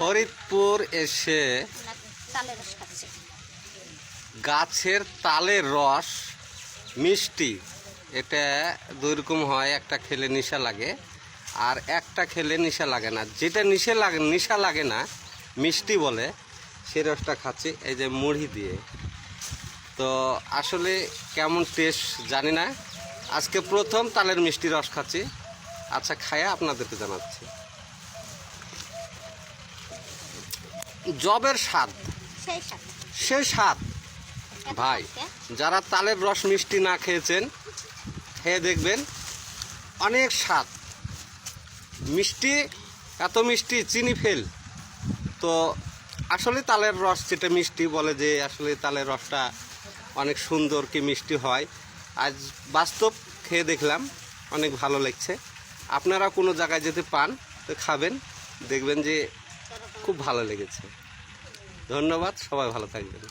ফরিদপুর এসে গাছের তালের রস মিষ্টি এটা দুই রকম হয় একটা খেলে নেশা লাগে আর একটা খেলে নেশা লাগে না। যেটা নিশে লাগে নেশা লাগে না মিষ্টি বলে সেই রসটা খাচ্ছি এই যে মুড়ি দিয়ে। তো আসলে কেমন টেস্ট জানি না। আজকে প্রথম তালের মিষ্টি রস খাচ্ছি। আচ্ছা খায়া আপনাদেরকে জানাচ্ছি। জবের স্বাদ। সেই সে স্বাদ। ভাই যারা তালের রস মিষ্টি না খেয়েছেন খেয়ে দেখবেন অনেক স্বাদ। মিষ্টি এত মিষ্টি চিনি ফেল। তো আসলে তালের রস যেটা মিষ্টি বলে যে আসলে তালের রসটা অনেক সুন্দর কি মিষ্টি হয়। আজ বাস্তব খেয়ে দেখলাম অনেক ভালো লাগছে। আপনারা কোনো জায়গায় যদি পান তো খাবেন দেখবেন যে খুব ভালো লেগেছে। ধন্যবাদ সবাই ভালো থাকবেন।